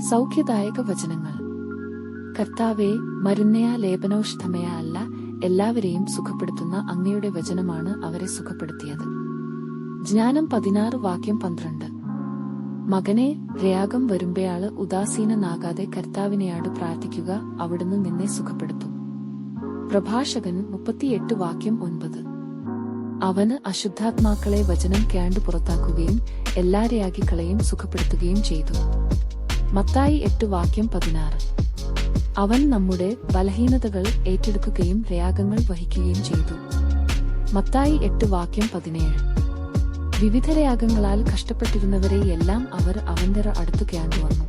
സൗഖ്യദായക വചനങ്ങൾ. കർത്താവെ മരുന്നയ ലേപനൌഷധമയ അല്ല എല്ലാവരെയും സുഖപ്പെടുത്തുന്ന അങ്ങയുടെ വചനമാണ് അവരെ സുഖപ്പെടുത്തിയത്. ജ്ഞാനം പതിനാറ് വാക്യം പന്ത്രണ്ട്. മകനെ രയാഗം വരുമ്പയാൾ ഉദാസീനനാകാതെ കർത്താവിനെയാട് പ്രാർത്ഥിക്കുക അവിടുന്ന് നിന്നെ സുഖപ്പെടുത്തും. പ്രഭാഷകൻ മുപ്പത്തിയെട്ട് വാക്യം ഒൻപത്. അവന് അശുദ്ധാത്മാക്കളെ വചനം കേണ്ടു പുറത്താക്കുകയും എല്ലാ കളയും സുഖപ്പെടുത്തുകയും ചെയ്തു. മത്തായി എട്ട് വാക്യം പതിനാറ്. അവൻ നമ്മുടെ ബലഹീനതകൾ ഏറ്റെടുക്കുകയും രയാഗങ്ങൾ വഹിക്കുകയും ചെയ്തു. മത്തായി എട്ട് വാക്യം പതിനേഴ്. വിവിധ രാഗങ്ങളാൽ കഷ്ടപ്പെട്ടിരുന്നവരെയെല്ലാം അവർ അവന്റെ അടുത്തു കേണ്ടു വന്നു.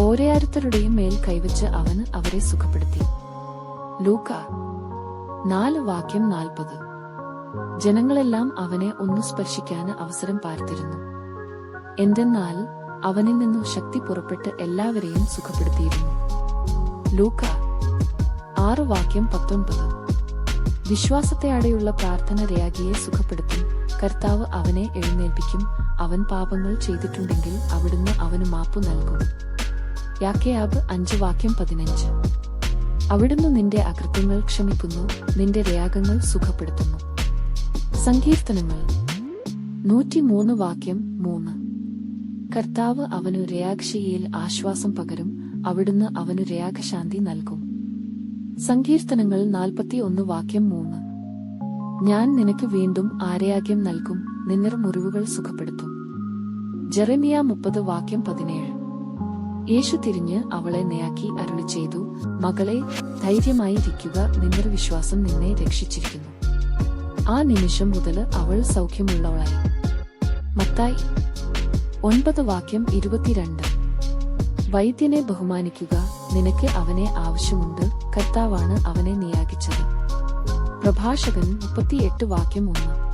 ഓരോരുത്തരുടെയും മേൽ കൈവച്ച് അവന് അവരെ സുഖപ്പെടുത്തി. ലൂക്ക നാല് വാക്യം നാൽപ്പത്. ജനങ്ങളെല്ലാം അവനെ ഒന്ന് സ്പർശിക്കാൻ അവസരം പാർത്തിരുന്നു. എന്തെന്നാൽ അവനിൽ നിന്നും ശക്തി പുറപ്പെട്ട് എല്ലാവരെയും സുഖപ്പെടുത്തിയിരുന്നു. ലൂക്ക ആറ് വാക്യം പത്തൊൻപത്. വിശ്വാസത്തെ അടയുള്ള പ്രാർത്ഥന രയാഗിയെ സുഖപ്പെടുത്തും. കർത്താവ് അവനെ എഴുന്നേൽപ്പിക്കും. അവൻ പാപങ്ങൾ ചെയ്തിട്ടുണ്ടെങ്കിൽ അവിടുന്ന് അവന് മാപ്പ് നൽകും. യാക്കയാബ് അഞ്ച് വാക്യം പതിനഞ്ച്. അവിടുന്ന് നിന്റെ അകൃത്യങ്ങൾ ക്ഷമിക്കുന്നു. നിന്റെ രയാഗങ്ങൾ സുഖപ്പെടുത്തുന്നു. സങ്കീർത്തനങ്ങൾ. നൂറ്റിമൂന്ന് വാക്യം മൂന്ന്. കർത്താവ് അവനു രയാക്ഷയിൽ ആശ്വാസം പകരും അവിടുന്ന് അവനു രയാഗശാന്തി നൽകും. സങ്കീർത്തനങ്ങൾ നാൽപ്പത്തിയൊന്ന് വാക്യം മൂന്ന്. ഞാൻ നിനക്ക് വീണ്ടും ആരയാഗ്യം നൽകും നിന്നർ മുറിവുകൾ സുഖപ്പെടുത്തും. ജെറമിയ മുപ്പത് വാക്യം പതിനേഴ്. യേശു തിരിഞ്ഞ് അവളെ നെയാക്കി അരുളി ചെയ്തു മകളെ ധൈര്യമായി ഇരിക്കുക നിന്നർ വിശ്വാസം നിന്നെ രക്ഷിച്ചിരിക്കുന്നു. ആ നിമിഷം മുതൽ അവൾ സൗഖ്യമുള്ളവളായി. മത്തായി ഒൻപത് വാക്യം ഇരുപത്തിരണ്ട്. വൈദ്യനെ ബഹുമാനിക്കുക നിനക്ക് അവനെ ആവശ്യമുണ്ട് കർത്താവാണ് അവനെ നിയാഗിച്ചത്. പ്രഭാഷകൻ മുപ്പത്തിയെട്ട് വാക്യം ഒന്ന്.